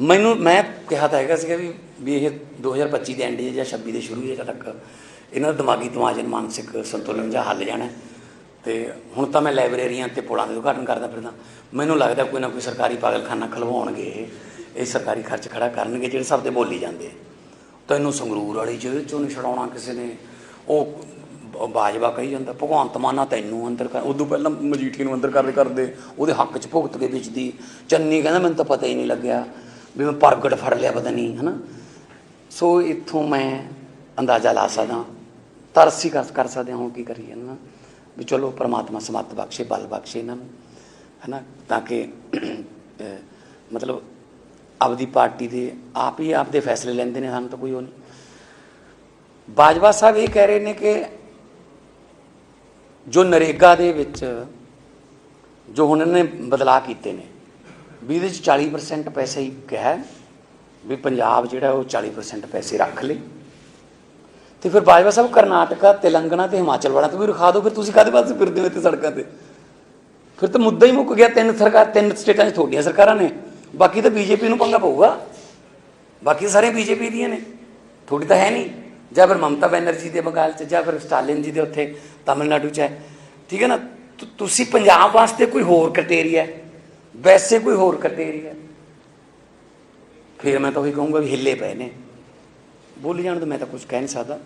ਮੈਨੂੰ, ਮੈਂ ਕਿਹਾ ਤਾਂ ਹੈਗਾ ਸੀਗਾ ਵੀ ਵੀ ਇਹ 2025 ਦੇ ਐਂਡ ਜਾਂ 26 ਦੇ ਸ਼ੁਰੂ ਜਾਂ ਤੱਕ ਇਹਨਾਂ ਦਾ ਦਿਮਾਗੀ ਤਮਾਜਨ ਮਾਨਸਿਕ ਸੰਤੁਲਨ ਜਾਂ ਹੱਲ ਜਾਣਾ ਹੈ। ਤੇ ਹੁਣ ਤਾਂ ਮੈਂ ਲਾਇਬ੍ਰੇਰੀਆਂ ਤੇ ਪੁਲਾਂ ਦੇ ਉਦਘਾਟਨ ਕਰਦਾ ਫਿਰਦਾ। ਮੈਨੂੰ ਲੱਗਦਾ ਕੋਈ ਨਾ ਕੋਈ ਸਰਕਾਰੀ ਪਾਗਲਖਾਨਾ ਖਲਵਾਉਣਗੇ, ਇਹ ਸਰਕਾਰੀ ਖਰਚ ਖੜਾ ਕਰਨਗੇ ਜਿਹੜੇ ਸਭ ਤੇ ਬੋਲੀ ਜਾਂਦੇ ਤੈਨੂੰ ਸੰਗਰੂਰ ਵਾਲੀ ਜੇਲ੍ਹ ਚੋਂ ਨਹੀਂ ਛਡਾਉਣਾ ਕਿਸੇ ਨੇ। ਉਹ ਬਾਜਵਾ ਕਹੀ ਜਾਂਦਾ, ਭਗਵੰਤ ਮਾਨਾ ਤੈਨੂੰ ਅੰਦਰ ਕਰ ਉਦੋਂ ਪਹਿਲਾਂ ਮਜੀਠੀ ਨੂੰ ਅੰਦਰ ਕਰਦੇ ਕਰਦੇ। ਉਹਦੇ ਹੱਕ 'ਚ ਭੁਗਤ ਕੇ ਵਿੱਚ ਚੰਨੀ ਕਹਿੰਦਾ, ਮੈਨੂੰ ਤਾਂ ਪਤਾ ਹੀ ਨਹੀਂ ਲੱਗਿਆ। ਵੀ ਮੈਂ ਪ੍ਰਗਟ ਫੜ ਲਿਆ ਪਤਾ ਨਹੀਂ, ਹਨਾ? ਸੋ ਇੱਥੋਂ ਮੈਂ ਅੰਦਾਜ਼ਾ ਲਾ ਸਕਦਾ, ਤਰਸ ਹੀ ਕਰ ਕਰ ਸਕਦੇ ਹਾਂ, ਹੁਣ ਕੀ ਕਰੀਏ ਨਾ ਵੀ ਚਲੋ, ਪ੍ਰਮਾਤਮਾ ਸਮੱਤ ਬਖਸ਼ੇ, ਬਲ ਬਖਸ਼ੇ ਇਹਨਾਂ ਨੂੰ, ਹਨਾ? ਤਾਂ ਕਿ ਮਤਲਬ ਆਪਦੀ ਪਾਰਟੀ ਦੇ ਆਪ ਹੀ ਆਪਦੇ ਫੈਸਲੇ ਲੈਂਦੇ ਨੇ, ਸਾਨੂੰ ਤਾਂ ਕੋਈ ਉਹ ਨਹੀਂ। ਬਾਜਵਾ ਸਾਹਿਬ ਇਹ ਕਹਿ ਰਹੇ ਨੇ ਕਿ ਜੋ ਨਰੇਗਾ ਦੇ ਵਿੱਚ, ਜੋ ਹੁਣ ਨੇ ਬਦਲਾਅ ਕੀਤੇ ਨੇ ਵੀ ਇਹਦੇ ਚ 40% ਪੈਸੇ ਹੀ ਕਿਹਾ ਵੀ ਪੰਜਾਬ ਜਿਹੜਾ ਉਹ 40% ਪੈਸੇ ਰੱਖ ਲੇ। ਤੇ ਫਿਰ ਬਾਜਵਾ ਸਾਹਿਬ ਕਰਨਾਟਕਾ, ਤੇਲੰਗਾਨਾ ਤੇ ਹਿਮਾਚਲ ਵਾਲਾ ਤੋਂ ਵੀ ਰਖਾ ਦਿਓ, ਫਿਰ ਤੁਸੀਂ ਕਾਹਦੇ ਵਾਸਤੇ ਫਿਰਦੇ ਹੋ ਇੱਥੇ ਸੜਕਾਂ ਤੇ? ਫਿਰ ਤਾਂ ਮੁੱਦਾ ਹੀ ਮੁੱਕ ਗਿਆ, ਤਿੰਨ ਸਰਕਾਰ, ਤਿੰਨ ਸਟੇਟਾਂ 'ਚ ਤੁਹਾਡੀਆਂ ਸਰਕਾਰਾਂ ਨੇ। ਬਾਕੀ ਤਾਂ ਬੀਜੇਪੀ ਨੂੰ ਪੰਗਾ ਪਊਗਾ। ਬਾਕੀ ਤਾਂ ਸਾਰੇ ਬੀਜੇਪੀ ਦੀਆਂ ਨੇ। ਥੋੜੀ ਤਾਂ ਹੈ ਨਹੀਂ। ਜਾਂ ਫਿਰ ਮਮਤਾ ਬੈਨਰਜੀ ਦੇ ਬੰਗਾਲ 'ਚ, ਜਾਂ ਫਿਰ ਸਟਾਲਿਨ ਜੀ ਦੇ ਉੱਥੇ, ਤਾਮਿਲਨਾਡੂ 'ਚ ਹੈ। ਠੀਕ ਹੈ ਨਾ? ਤੁਸੀਂ ਪੰਜਾਬ ਵਾਸਤੇ ਕੋਈ ਹੋਰ ਕ੍ਰਾਈਟੇਰੀਆ ਹੈ? ਵੈਸੇ ਕੋਈ ਹੋਰ ਕ੍ਰਾਈਟੇਰੀਆ ਹੈ। ਫਿਰ ਮੈਂ ਤਾਂ ਉਹੀ ਕਹੂੰਗਾ ਵੀ ਹਿੱਲੇ ਪਏ ਨੇ। ਬੋਲੀ ਜਾਣ ਤੋਂ ਮੈਂ ਤਾਂ ਕੁਝ ਕਹਿ ਨਹੀਂ ਸਕਦਾ।